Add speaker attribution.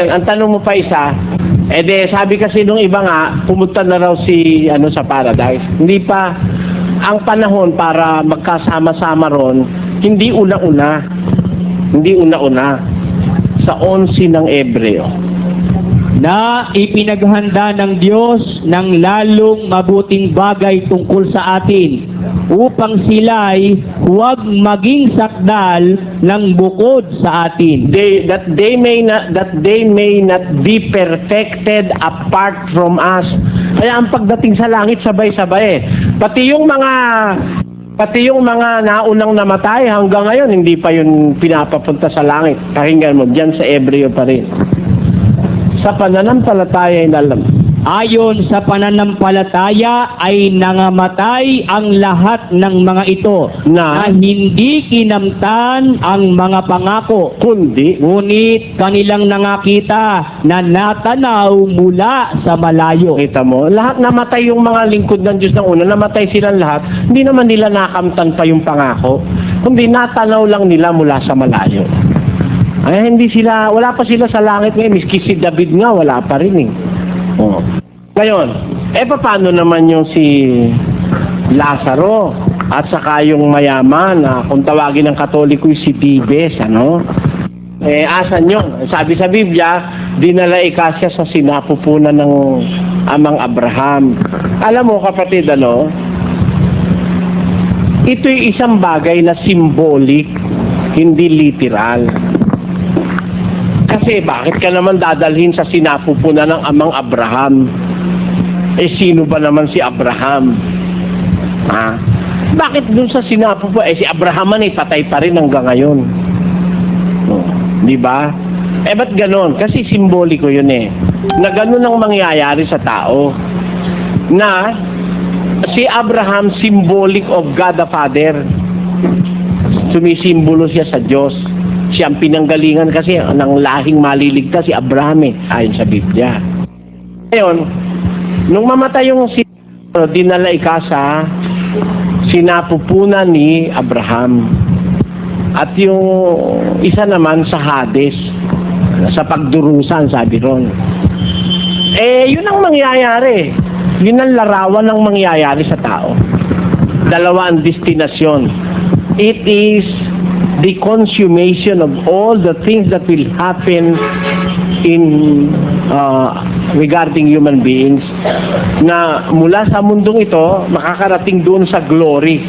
Speaker 1: Ang tanong mo pa isa, eh de, sabi kasi nung iba nga, pumunta na raw si ano sa paradise. Hindi pa ang panahon para magkasama-sama ron, hindi una-una. Hindi una-una. Sa 11 ng Ebreo.
Speaker 2: na ipinaghanda ng Diyos ng lalong mabuting bagay tungkol sa atin upang sila'y huwag maging sakdal ng bukod sa atin.
Speaker 1: They, that they may not that they may not be perfected apart from us. Kaya ang pagdating sa langit sabay-sabay eh. Pati yung mga pati yung mga naunang namatay hanggang ngayon hindi pa yun pinapapunta sa langit. Pakinggan mo diyan sa Ebreo pa rin. Sa pananampalataya ay nalam.
Speaker 2: Ayon sa pananampalataya ay nangamatay ang lahat ng mga ito
Speaker 1: Na?
Speaker 2: na hindi kinamtan ang mga pangako.
Speaker 1: Kundi
Speaker 2: Ngunit kanilang nangakita na natanaw mula sa malayo.
Speaker 1: Kita mo, lahat namatay yung mga lingkod ng Diyos ng una, namatay silang lahat, hindi naman nila nakamtan pa yung pangako, kundi natanaw lang nila mula sa malayo. Ay, hindi sila, wala pa sila sa langit ngayon, miski si David nga, wala pa rin eh. Ngayon, eh paano naman yung si Lazaro at saka yung mayaman na kung tawagin ng katoliko yung si Tibes, ano? Eh, asan yun? Sabi sa Biblia, dinala ikasya sa sinapupunan ng amang Abraham. Alam mo kapatid, ano? Ito'y isang bagay na symbolic, hindi literal. Kasi bakit ka naman dadalhin sa sinapupunan ng amang Abraham? Eh, sino ba naman si Abraham? Ha? Bakit dun sa sinapupunan? Eh, si Abraham man eh, patay pa rin hanggang ngayon. Oh, Di ba? Eh, ba't ganon? Kasi simboliko yun eh. Na ganon ang mangyayari sa tao. Na si Abraham symbolic of God the Father. Sumisimbolo siya sa Diyos. Siya ang pinanggalingan kasi ng lahing maliligtas si Abraham eh, ayon sa Biblia. Ngayon, nung mamatay yung si dinala ikasa, sinapupunan ni Abraham. At yung isa naman sa Hades, sa pagdurusan, sabi ron. Eh, yun ang mangyayari. Yun ang larawan ng mangyayari sa tao. Dalawa ang destinasyon. It is the consummation of all the things that will happen in uh, regarding human beings na mula sa mundong ito makakarating doon sa glory